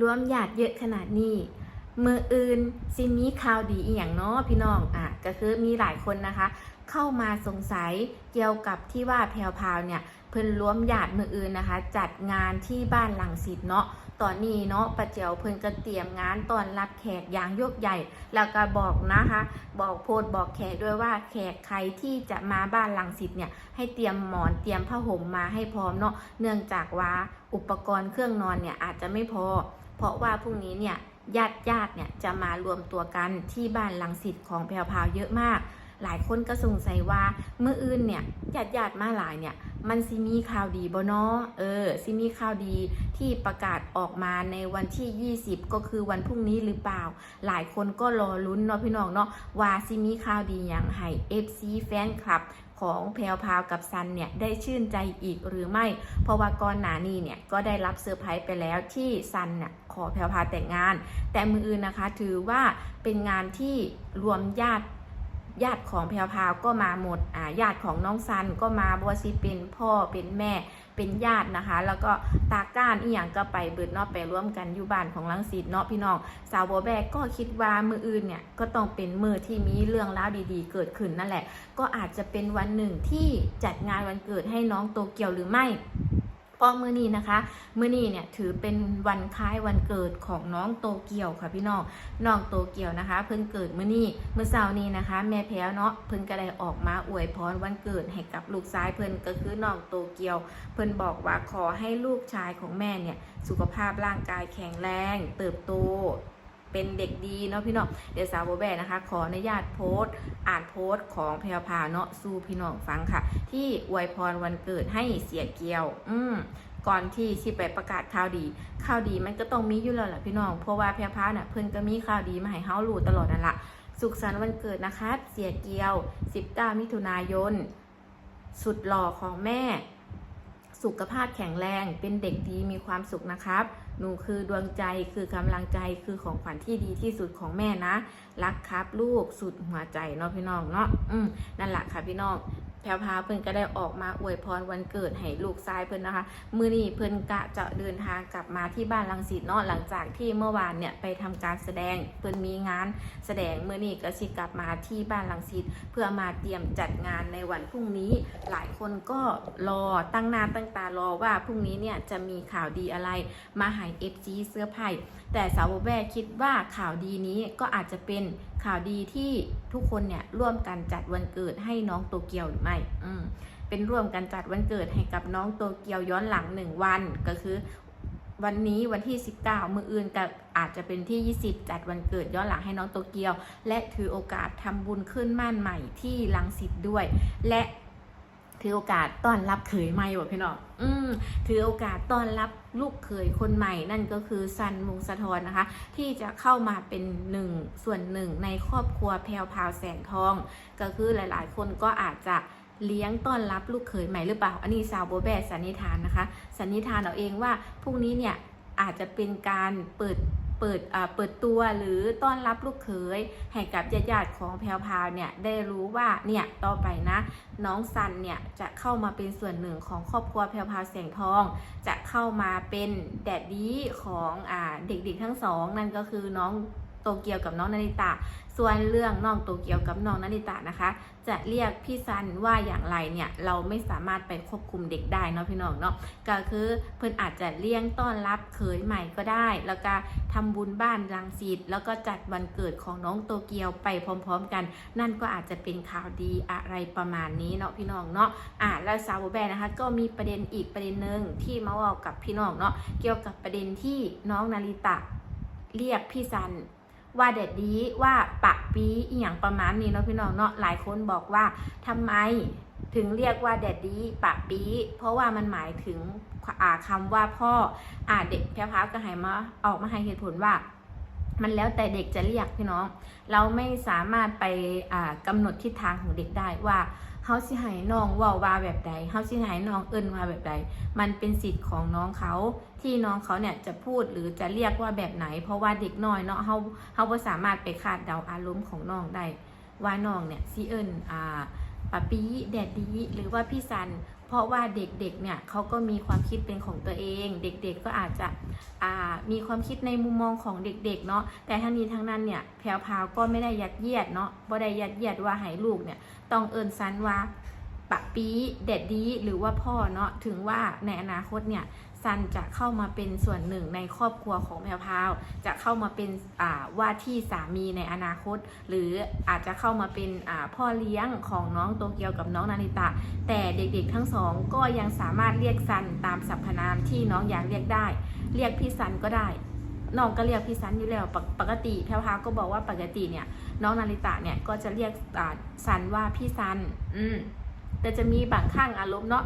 รวมญาติเยอะขนาดนี้มืออื่นซิมีข่าวดีอีหยังเนาะพี่น้องอะก็คือมีหลายคนนะคะ เข้ามาสงสัยเกี่ยวกับที่ว่าแพรวพาวเนี่ยเพิ่นรวมญาติมืออื่นนะคะ จัดงานที่บ้านหลังสิตเนาะตอนนี้เนาะป้าเจียวเพิ่นก็เตรียมงานตอนรับแขกอย่างยกใหญ่ แล้วก็บอกนะคะ บอกโพดบอกแขกด้วยว่าแขกใครที่จะมาบ้านหลังสิตเนี่ยให้เตรียมหมอนเตรียมผ้าห่มมาให้พร้อมเนาะเนื่องจากว่าอุปกรณ์เครื่องนอนเนี่ยอาจจะไม่พอ เพราะว่าพรุ่งนี้เนี่ยญาติญาติเนี่ยจะมารวมตัวกันที่บ้านลังสิตของแพรวพาวเยอะมาก หลายคนก็สงสัยว่าเมื่ออื่นเนี่ยญาติญาติมาหลายเนี่ยมันซิมีข่าวดีบ่เนาะเออซิมีข่าวดีที่ประกาศออกมาในวันที่ 20 ก็คือวันพรุ่งนี้หรือเปล่า หลายคนก็รอลุ้นเนาะพี่น้องเนาะว่าซิมีข่าวดีอย่างให้ FC แฟนคลับ ของแพลวพราวกับซันเนี่ยได้ชื่นใจอีกหรือไม่ เพราะว่าก่อนหน้านี้เนี่ยก็ได้รับเซอร์ไพรส์ไปแล้วที่ซันเนี่ยขอแพลวพราวแต่งงาน แต่มืออื่นนะคะถือว่าเป็นงานที่รวมญาติญาติของแพลวพราวก็มาหมดอ่าญาติของน้องซันก็มาบวชิเป็นพ่อเป็นแม่ เป็นญาตินะคะ แล้วก็ตาก้านอีหยังก็ไปเบิดเนอกไปร่วมกันอยู่บ้านของลังสิตเนาะพี่น้องสาวโบวแบกก็คิดว่ามืออื่นเนี่ยก็ต้องเป็นมือที่มีเรื่องราวดีๆ เกิดขึ้นนั่นแหละ ก็อาจจะเป็นวันหนึ่งที่จัดงานวันเกิดให้น้องโตเกียวหรือไม่ เพราะมื้อนี้นะคะมื้อนี้เนี่ยถือเป็นวันคล้ายวันเกิดของน้องโตเกียวค่ะพี่น้องน้องโตเกียวนะคะ เพิ่งเกิดมื้อนี้เมื่อเสาร์นี้นะคะ แม่แพ้วเนาะเพิ่งก็ได้ออกมาอวยพรวันเกิดให้กับลูกชายเพิ่นก็คือน้องโตเกียว เพิ่นบอกว่าขอให้ลูกชายของแม่เนี่ยสุขภาพร่างกายแข็งแรง เติบโต เป็นเด็กดีเนาะพี่น้องเดี๋ยวสาวโบแบนะคะ ขออนุญาตโพสต์ อ่านโพสต์ของแพรพาเนาะสู่พี่น้องฟังค่ะ ที่อวยพรวันเกิดให้เสียเกียว อืมก่อนที่สิไปประกาศข่าวดี ข่าวดีมันก็ต้องมีอยู่แล้วแหละพี่น้อง เพราะว่าแพรพาเนี่ยเพิ่นก็มีข่าวดีมาให้เฮารู้ตลอดนั่นแหละสุขสันต์วันเกิดนะคะ เสียเกียว 19 มิถุนายน สุดหล่อของแม่ สุขภาพแข็งแรง เป็นเด็กดีมีความสุขนะครับ หนูคือดวงใจคือกำลังใจคือของขวัญที่ดีที่สุดของแม่นะ รักครับลูกสุดหัวใจเนาะพี่น้องเนาะอืมนั่นแหละค่ะพี่น้อง พรวพราวเพิ่นก็ได้ออกมาอวยพรวันเกิดให้ลูกชายเพิ่นนะคะ มื้อนี้เพิ่นกะจะเดินทางกลับมาที่บ้านลังสิตเนาะหลังจากที่เมื่อวานเนี่ยไปทำการแสดงเพิ่นมีงานแสดงมื้อนี้ก็สิกลับมาที่บ้านลังสิตเพื่อมาเตรียมจัดงานในวันพรุ่งนี้ หลายคนก็รอตั้งหน้าตั้งตารอว่าพรุ่งนี้เนี่ยจะมีข่าวดีอะไรมาหาย FG เสื้อไผ่แต่สาวแวคิดว่าข่าวดีนี้ก็อาจจะเป็นข่าวดีที่ทุกคนเนี่ยร่วมกันจัดวันเกิดให้น้องโตเกียวหรือไม่อืมเป็นร่วมกันจัดวันเกิดให้กับน้องโตเกียวย้อนหลังหนึ่งวันก็คือวันนี้วันที่ 19 มืออื่นกับอาจจะเป็นที่ 20 จัดวันเกิดย้อนหลังให้น้องโตเกียว และถือโอกาสทำบุญขึ้นม่านใหม่ที่ลังสิตด้วย และถือโอกาสต้อนรับเขยใหม่ว่ะพี่น้องอืมถือโอกาสต้อนรับ ลูกเขยคนใหม่นั่นก็คือซันมุงสะทอนนะคะ ที่จะเข้ามาเป็นหนึ่งส่วนหนึ่งในครอบครัวแพรวพาวแสงทอง ก็คือหลายๆ คนก็อาจจะเลี้ยงต้อนรับลูกเขยใหม่หรือเปล่า อันนี้สาวโบแบสันนิษฐานนะคะ สันนิษฐานเอาเองว่าพรุ่งนี้เนี่ยอาจจะเป็นการเปิดเปิดอ่าเปิดตัวหรือต้อนรับลูกเขยให้กับญาติๆของแพรวพาวเนี่ยได้รู้ว่าเนี่ยต่อไปนะ น้องซันเนี่ยจะเข้ามาเป็นส่วนหนึ่งของครอบครัวแพรวพาวแสงทอง จะ เข้ามาเป็นแดดดี้ของอเด็กๆทั้งสอง นั่นก็คือน้อง โตเกียวกับน้องนาริตะ ส่วนเรื่องน้องโตเกียวกับน้องนาริตะนะคะ จะเรียกพี่ซันว่าอย่างไรเนี่ยเราไม่สามารถไปควบคุมเด็กได้เนาะพี่น้องเนาะก็คือเพิ่อนอาจจะเลี้ยงต้อนรับเขยใหม่ก็ได้ แล้วก็ทำบุญบ้านรังสิตแล้วก็จัดวันเกิดของน้องโตเกียวไปพร้อม ๆ กัน นั่นก็อาจจะเป็นข่าวดีอะไรประมาณนี้เนาะพี่น้องเนาะอ่าแล้วสาวแบนนะคะ ก็มีประเด็นอีกประเด็นหนึ่งที่มาเว่ากับพี่น้องเนาะเกี่ยวกับประเด็นที่น้องนาริตะเรียกพี่ซัน ว่าเด็ดดีว่าปะปีอีหยังประมาณนี้เนาะพี่น้องเนาะหลายคนบอกว่าทำไมถึงเรียกว่าเด็ดดีปะปีเพราะว่ามันหมายถึงอ่าคำว่าพ่ออ่าเด็กแพรพาวก็ให้มาออกมาให้เหตุผลว่า มันแล้วแต่เด็กจะเรียกพี่น้อง เราไม่สามารถไปอ่ากำหนดทิศทางของเด็กได้ว่า เฮาสิหายน้องว่าว่าแบบใดเฮาสิหายน้องเอิญว่าแบบใดมันเป็นสิทธิ์ของน้องเขาที่น้องเขาเนี่ยจะพูดหรือจะเรียกว่าแบบไหน เพราะว่าเด็กน้อยเนาะเฮาเฮาบ่สามารถไปคาดเดาอารมณ์ของน้องได้ว่าน้องเนี่ยสิเอิญอ่าปะปีแดดดีหรือว่าพี่ซัน เพราะว่าเด็กๆเนี่ยเขาก็มีความคิดเป็นของตัวเอง เด็กๆก็อาจจะมีความคิดในมุมมองของเด็กๆเนาะแต่ทั้งนี้ทั้งนั้นเนี่ยแพรวพาวก็ไม่ได้ยัดเยียดเนาะบ่ได้ยัดเยียดว่าให้ลูกเนี่ยต้องเอินซันว่าปะปีเด็ดดีหรือว่าพ่อเนาะถึงว่าในอนาคตเนี่ย ซันจะเข้ามาเป็นส่วนหนึ่งในครอบครัวของแพรพาวจะเข้ามาเป็นอาว่าที่สามีในอนาคต หรืออาจจะเข้ามาเป็นพ่อเลี้ยงของน้องโตเกียวกับน้องนาริตะ แต่เด็กๆทั้งสองก็ยังสามารถเรียกซันตามสรรพนามที่น้องอยากเรียกได้ เรียกพี่ซันก็ได้น้องก็เรียกพี่ซันอยู่แล้วปกปกติแพรพาวก็บอกว่าปกติเนี่ยน้องนาริตะเนี่ยก็จะเรียกซันว่าพี่ซันอืมแต่จะมีบางข้างอารมณ์เนาะ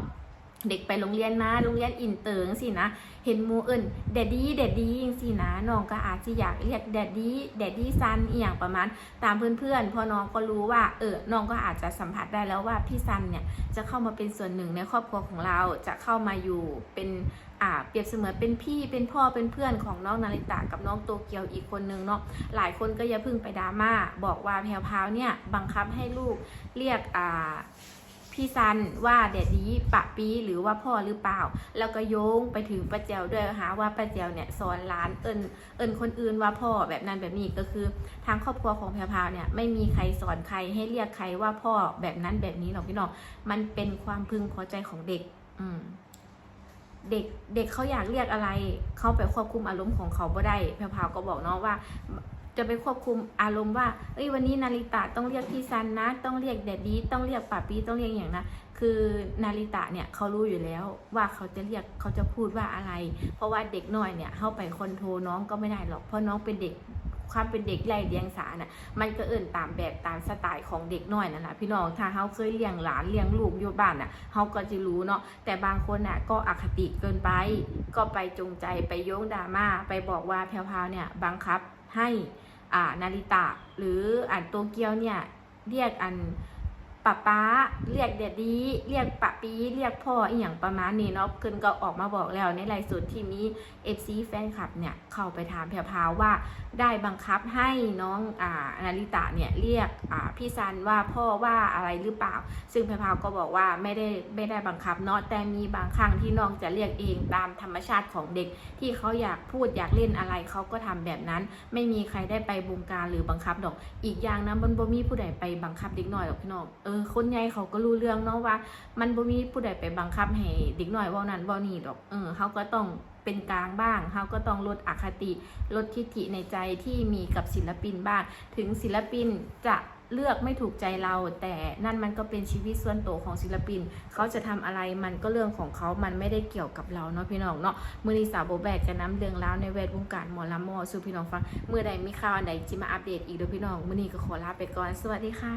เด็กไปโรงเรียนมาโรงเรียนอินเตอร์สินะ เห็นหมูเอิญแดดดี้แดดดี้ยังสินะน้องก็อาจจะอยากเรียกแดดดี้แดดดี้ซันอีย่างประมาณ ตามเพื่อนๆพอน้องก็รู้ว่าเออน้องก็อาจจะสัมผัสได้แล้วว่าพี่ซันเนี่ยจะเข้ามาเป็นส่วนหนึ่งในครอบครัวของเราจะเข้ามาอยู่เป็นอ่าเปรียบเสมือนเป็นพี่เป็นพ่อเป็นเพื่อนของน้องนาริตะกับน้องโตเกียวอีกคนนึงเนาะหลายคนก็อย่าพึ่งไปดราม่าบอกว่าแพรวพาวเนี่ยบังคับให้ลูกเรียกอ่า พี่ซันว่าแดดดีปะปีหรือว่าพ่อหรือเปล่า แล้วก็โยงไปถึงป้าแจวด้วยหาว่าป้าแจวเนี่ยสอนหลานเอิญเอิญคนอื่นว่าพ่อแบบนั้นแบบนี้ก็คือ ทางครอบครัวของแพรพาวเนี่ยไม่มีใครสอนใครให้เรียกใครว่าพ่อแบบนั้นแบบนี้หรอกพี่น้องมันเป็นความพึงพอใจของเด็ก อืมเด็กเด็กเขาอยากเรียกอะไร เขาไปควบคุมอารมณ์ของเขาบ่ได้แพรพาวก็บอกเนาะว่า จะไปควบคุมอารมณ์ว่าเอ้ยวันนี้นาริตะต้องเรียกพี่ซันนะ ต้องเรียกแดดดี้ต้องเรียกป่าปีต้องเรียกอย่างนะคือนาริตะเนี่ยเขารู้อยู่แล้วว่าเขาจะเรียกเขาจะพูดว่าอะไร เพราะว่าเด็กน้อยเนี่ยเข้าไปคอนโทรน้องก็ไม่ได้หรอกเพราะน้องเป็นเด็กความเป็นเด็กไร้เดียงสาน่ะมันก็เอิ่นตามแบบตามสไตล์ของเด็กน้อยนั่นแหละพี่น้องถ้าเขาเคยเลี้ยงหลานเลี้ยงลูกอยู่บ้านน่ะเขาก็จะรู้เนาะแต่บางคนน่ะก็อคติเกินไป ก็ไปจงใจไปโยงดราม่าไปบอกว่าแพรวๆเนี่ยบังคับ ให้อ่านาริตะ หรืออ่านโตเกียวเนี่ยเรียกอัน ป้าป้าเรียกเดดดี เรียกปะปีเรียกพ่ออีหยังประมาณนี้เนาะเพิ่นก็ออกมาบอกแล้วในไลฟ์สดที่มี FC แฟนคลับเนี่ยเข้าไปถามแพรวๆว่าได้บังคับให้น้องอ่านาริตะเนี่ยเรียกอ่าพี่ซันว่าพ่อว่าอะไรหรือเปล่า ซึ่งแพรวๆก็บอกว่าไม่ได้ไม่ได้บังคับเนาะแต่มีบางครั้งที่น้องจะเรียกเองตามธรรมชาติของเด็ก ที่เขาอยากพูดอยากเล่นอะไรเขาก็ทำแบบนั้น ไม่มีใครได้ไปบงการหรือบังคับดอก อีกอย่างนะมันบ่มีผู้ใดไปบังคับเด็กหน้อยหรอกพี่น้องเออคนใหญ่เขาก็รู้เรื่องเนาะว่า มันบ่มีผู้ใดไปบังคับให้เด็กน้อยว้านั้นว้านี่ดอกเออเขาก็ต้องเป็นกลางบ้างเขาก็ต้องลดอคติลดทิฐิในใจที่มีกับศิลปินบ้าง ถึงศิลปินจะเลือกไม่ถูกใจเรา แต่นั่นมันก็เป็นชีวิตส่วนตัวของศิลปิน เขาจะทำอะไรมันก็เรื่องของเขา มันไม่ได้เกี่ยวกับเราเนาะพี่น้องเนาะมือนีสาวโบแบกจะน้ำเดืองแล้วในแวดวงการหมอลำหมอสู่พี่น้องฟังเมื่อใดมีข่าวอันใดจิมาอัปเดตอีกเด้อพี่น้องมือนี้ก็ขอลาไปก่อน สวัสดีค่ะ